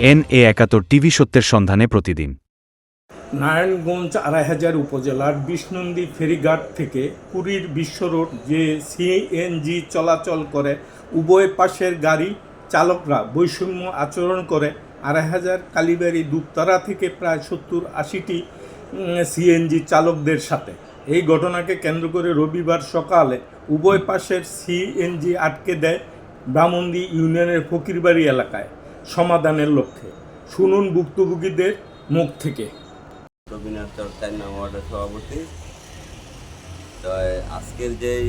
N A একাত্তর TV সত্যের সন্ধানে প্রতিদিন। নারায়ণগঞ্জ আড়াই হাজার উপজেলার বিষ্ণন্দী ফেরিঘাট থেকে পুরীর বিশ্ব রোড যে সিএনজি চলাচল করে, উভয় পাশের গাড়ি চালকরা বৈষম্য আচরণ করে। আড়াই হাজার কালীবাড়ি দুপতারা থেকে প্রায় সত্তর আশিটি সিএনজি চালকদের সাথে। এই ঘটনাকে কেন্দ্র করে রবিবার সকালে উভয় পাশের সিএনজি আটকে দেয় ব্রাহ্মণদি ইউনিয়নের ফকিরবাড়ি এলাকায়। সমাধানের লক্ষ্যে। শুনুন ভুক্তভোগীদের মুখ থেকে। রবীন্দ্রনাথ চর্চার নাম ওয়ার্ডের সভাপতি। তো আজকের যেই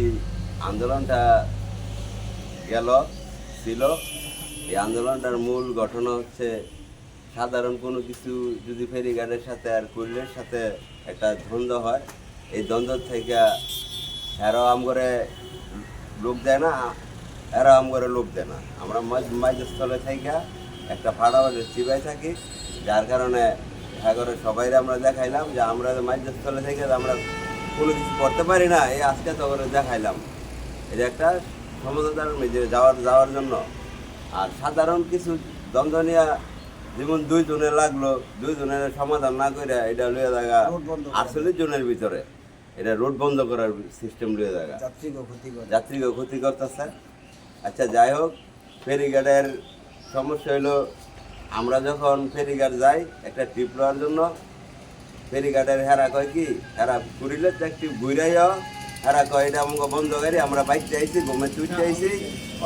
আন্দোলনটা গেল, ছিল, এই আন্দোলনটার মূল ঘটনা হচ্ছে, সাধারণ কোনো কিছু যদি ফেরিঘাটের সাথে আর কুইলের সাথে একটা দ্বন্দ্ব হয়, এই দ্বন্দ্ব থেকে এরাও আম করে লোক দেয় না, এরাও আম করে লোক দেয় না। আমরা মাঝস্থলে থেকে একটা ভাড়া চিবাই থাকি যার কারণে সাগরে সবাই আমরা দেখাইলাম যে আমরা মাঝস্থলে থেকে আমরা কোনো কিছু করতে পারি না এই আজকে তখন দেখাইলাম। এটা একটা সমঝোতার যে যাওয়ার যাওয়ার জন্য। আর সাধারণ কিছু দ্বন্দ্ব নিয়ে যেমন দুইজনের লাগল দুইজনের সমাধান না করে এটা লইয়া জায়গা আটচল্লিশ জনের ভিতরে। এটা রোড বন্ধ করার সিস্টেম লইয়া জায়গা। যাত্রীকে ক্ষতি করতেছে। আচ্ছা যাই হোক ফেরিঘাটের সমস্যা হলো আমরা যখন ফেরিঘাট যাই একটা ট্রিপ নেওয়ার জন্য ফেরিঘাটের হেরা কয় কি হেরা ঘুরিলে তো একটি ঘুরাইও হেরা কয় এটা আমাকে বন্ধ করি আমরা বাইক চাইছি ঘুমে চুট চাইছি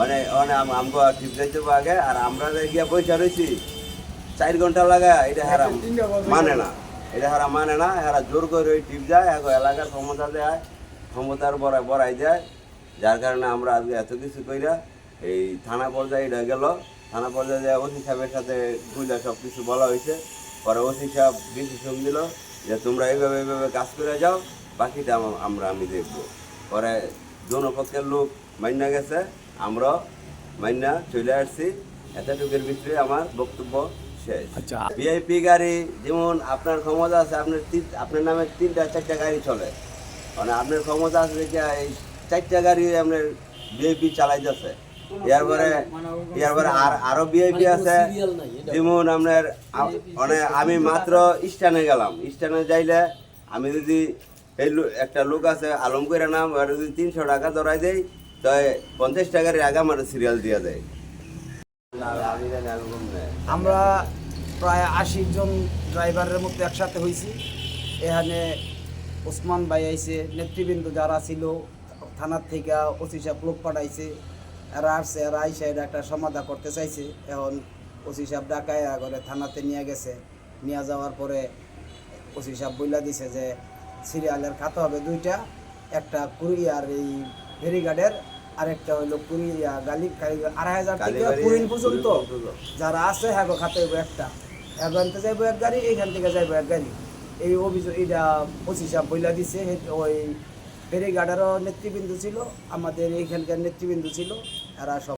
অনেক অনেক আমাকে ট্রিপ যাইতে আগে আর আমরা গিয়া পয়সা রয়েছি চার ঘণ্টা লাগা এটা হেরা মানে না। এটা হেরা মানে না হেরা জোর করে ওই ট্রিপ যায় এখন এলাকার ক্ষমতা দেয় ক্ষমতার বড়াই বড়াই যায়। যার কারণে আমরা আজকে এত কিছু কইরা এই থানা পর্যায়ে এটা গেল। থানা পর্যায়ে যায় ওসি সাহেবের সাথে বুঝলা সব কিছু বলা হয়েছে। পরে ওসি সাহেব ডিসিশন দিল যে তোমরা এইভাবে এইভাবে কাজ করে যাও বাকিটা আমরা আমি দেখব। পরে জনপক্ষের লোক মাইনা গেছে আমরা মাইনা চলে আসছি। এতটুকুর ভিতরে আমার বক্তব্য শেষ। আচ্ছা। ভিআইপি গাড়ি যেমন আপনার ক্ষমতা আছে আপনার তিন- আপনার নামে তিনটা চারটা গাড়ি চলে। মানে আপনার ক্ষমতা আছে যে এই চারটা গাড়ি আপনার ভিআইপি চালাইতেছে। এরপরে এরপরে আর আরও ভিআইপি আছে। যেমন আপনার মানে আমি মাত্র স্ট্যান্ডে গেলাম। স্ট্যান্ডে যাইলে আমি যদি এই একটা লোক আছে আলম করে নাম আর যদি তিনশো টাকা ধরাই দেয় তো পঞ্চাশ টাকার আগে আমার সিরিয়াল দিয়ে দেয়। আমরা প্রায় আশি জন ড্রাইভারের মধ্যে একসাথে হয়েছি এখানে ওসমান ভাই আইসে নেতৃবৃন্দ যারা ছিল থানার থেকে ওসি সাহেব লোক পাঠাইছে। এরা আসছে এরা আইসে এটা একটা সমাধা করতে চাইছে। এখন ওসি সাহেব ডাকায় করে থানাতে নিয়ে গেছে। নিয়ে যাওয়ার পরে ওসি সাহেব বইলা দিছে যে সিরিয়ালের খাতা হবে দুইটা একটা কুরিয়ার এই ফেরিঘাটের আরেকটা হইল কুরিয়া গালি আড়াই হাজার থেকে কালীবাড়ি পর্যন্ত। যারা আছে হ্যাঁ খাতে একটা। এখান থেকে যাইবো এক গাড়ি এইখান থেকে যাইবো এক গাড়ি। এই অভিযোগ এটা পঁচিশ সাহেব বইলা দিছে ওই ফেরিঘাটেরও নেতৃবৃন্দ ছিল আমাদের এইখানকার নেতৃবৃন্দ ছিল এরা সব